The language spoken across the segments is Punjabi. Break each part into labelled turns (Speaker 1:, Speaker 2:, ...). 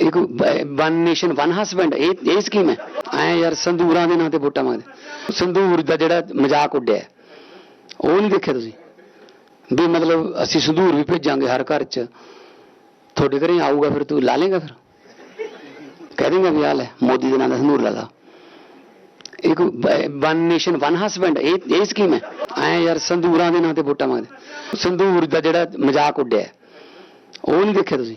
Speaker 1: ਇੱਕ ਵਨ ਨੇਸ਼ਨ ਵਨ ਹਸਬੈਂਡ ਇਹ ਇਹ ਸਕੀਮ ਹੈ। ਐ ਯਾਰ ਸੰਦੂਰਾਂ ਦੇ ਨਾਂ ਤੇ ਵੋਟਾਂ ਮੰਗਦੇ। ਸੰਧੂਰ ਦਾ ਜਿਹੜਾ ਮਜ਼ਾਕ ਉੱਡਿਆ ਉਹ ਨਹੀਂ ਦੇਖਿਆ ਤੁਸੀਂ? ਵੀ ਮਤਲਬ ਅਸੀਂ ਸੰਧੂਰ ਵੀ ਭੇਜਾਂਗੇ ਹਰ ਘਰ 'ਚ। ਤੁਹਾਡੇ ਘਰੇ ਆਊਗਾ ਫਿਰ ਤੂੰ ਲਾ ਲੇਗਾ ਫਿਰ? ਕਹਿ ਦੇਂਗਾ ਵੀ ਆ ਲੈ, ਮੋਦੀ ਦੇ ਨਾਂ ਦਾ ਸੰਧੂਰ ਲਾ ਲਾ। ਇੱਕ ਵਨ ਨੇਸ਼ਨ ਵਨ ਹਸਬੈਂਡ ਇਹ ਇਹ ਸਕੀਮ ਹੈ। ਐ ਯਾਰ ਸੰਦੂਰਾਂ ਦੇ ਨਾਂ ਤੇ ਵੋਟਾਂ ਮੰਗਦੇ। ਸੰਧੂਰ ਦਾ ਜਿਹੜਾ ਮਜ਼ਾਕ ਉੱਡਿਆ ਉਹ ਨਹੀਂ ਦੇਖਿਆ ਤੁਸੀਂ?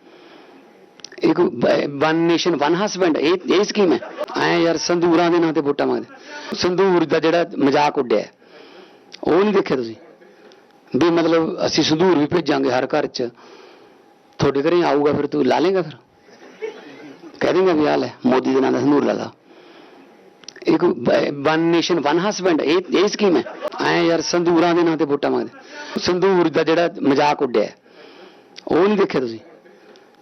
Speaker 1: ਇੱਕ ਵਨ ਨੇਸ਼ਨ ਵਨ ਹਸਬੈਂਡ ਇਹ ਇਹ ਸਕੀਮ ਹੈ। ਐ ਯਾਰ ਸੰਦੂਰਾਂ ਦੇ ਨਾਂ ਤੇ ਵੋਟਾਂ ਮੰਗਦੇ। ਸੰਦੂਰ ਦਾ ਜਿਹੜਾ ਮਜ਼ਾਕ ਉੱਡਿਆ ਉਹ ਨਹੀਂ ਦੇਖਿਆ ਤੁਸੀਂ? ਵੀ ਮਤਲਬ ਅਸੀਂ ਸੰਧੂਰ ਵੀ ਭੇਜਾਂਗੇ ਹਰ ਘਰ 'ਚ। ਤੁਹਾਡੇ ਘਰੇ ਆਊਗਾ ਫਿਰ ਤੂੰ ਲਾ ਲੇਗਾ ਫਿਰ? ਕਹਿ ਦੇਂਗਾ ਵੀ ਆ ਲੈ, ਮੋਦੀ ਦੇ ਨਾਂ ਦਾ ਸੰਧੂਰ ਲਾ ਲਾ। ਇੱਕ ਵਨ ਨੇਸ਼ਨ ਵਨ ਹਸਬੈਂਡ ਇਹ ਇਹ ਸਕੀਮ ਹੈ। ਐ ਯਾਰ ਸੰਦੂਰਾਂ ਦੇ ਨਾਂ ਤੇ ਵੋਟਾਂ ਮੰਗਦੇ। ਸੰਦੂਰ ਦਾ ਜਿਹੜਾ ਮਜ਼ਾਕ ਉੱਡਿਆ ਉਹ ਨਹੀਂ ਦੇਖਿਆ ਤੁਸੀਂ?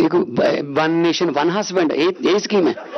Speaker 1: ਲਾ ਇੱਕ ਵਨ ਨੇਸ਼ਨ ਵਨ ਹਸਬੈਂਡ ਇਹ ਇਹ ਸਕੀਮ ਹੈ।